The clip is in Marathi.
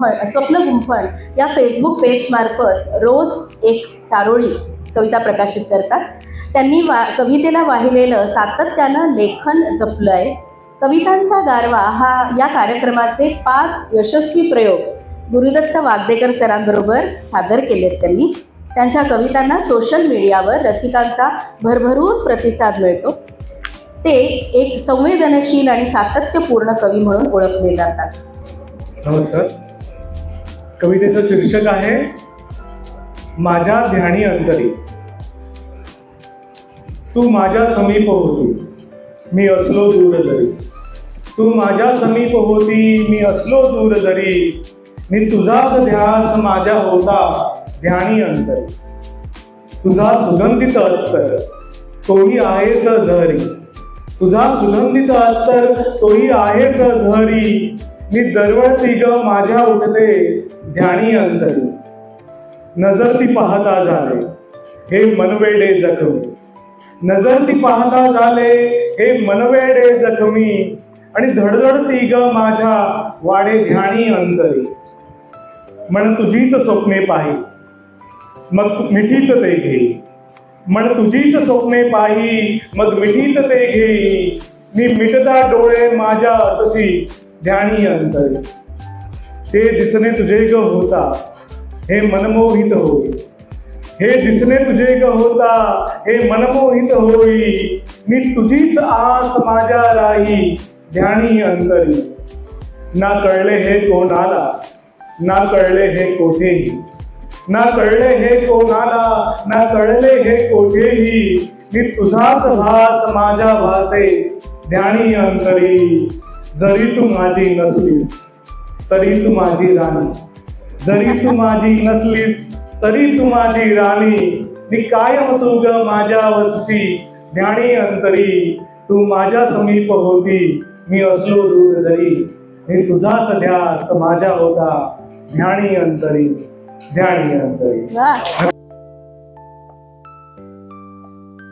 गुंफण स्वप्न गुंफण या फेसबुक पेजमार्फत रोज एक चारोळी कविता प्रकाशित करतात. त्यांनी वा कवितेला वाहिलेलं सातत्यानं लेखन जपलं आहे कवितांचा गारवा हा या कार्यक्रमाचे पाच यशस्वी प्रयोग गुरुदत्त वागदेकर सरांबरोबर सादर केलेत त्यांनी. त्यांच्या कवितांना सोशल मीडियावर रसिकांचा भरभरून प्रतिसाद मिळतो. ते एक संवेदनशील आणि सातत्यपूर्ण कवी म्हणून ओळखले जातात. नमस्कार. कवितेचं शीर्षक आहे माझ्या ध्यानी अंतरी. तू माझ्या समीप होती मी असलो दूर जरी. तू माझ्या समीप होती मी असलो दूर जरी. मी तुझाच ध्यास माझ्या होता ध्यानी अंतरी. तुझा सुगंधित अत्तर तोही आहेच झरी. तुझा सुगंधित अत्तर तोही आहेच झरी. मी दरवळती ग माझ्या उठते ध्यानी अंतरी. नजर ती पाहता झाले हे मनवेडे जखमी. नजर ती पाहता झाले हे मनवेडे जखमी. आणि धडधडती ग माझ्या वाडे ध्यानी अंतरी. म्हण तुझीच स्वप्ने पाही मग तू मिठीत ते घेई म्हण तुझीच स्वप्ने पाही मग मिठीत ते घेई मी मिटता डोळे माझ्या असशी ध्यानी अंतरी ते दिसणे तुझे ग होता हे मनमोहित होई. हे दिसणे तुझे ग होता हे मनमोहित होई. मी तुझीच आस माझ्या राही ध्यानी अंतरी ना कळले हे कोणाला ना कळले हे कोठेही. ना कळले हे कोणाला ना कळले हे कोठेही. मी तुझाच भास माझ्या भासे ध्यानी अंतरी जरी तू माझी नसलीस तरी तू माझी राणी. जरी तू माझी नसलीस तरी तू माझी राणी. मी कायम तू ग माझ्या वस्ती ध्यानी अंतरी. तू माझ्या समीप होती मी असलो दूर जरी. मी तुझाच ध्यास माझ्या होता ध्यानी अंतरी ध्यानी अंतरी.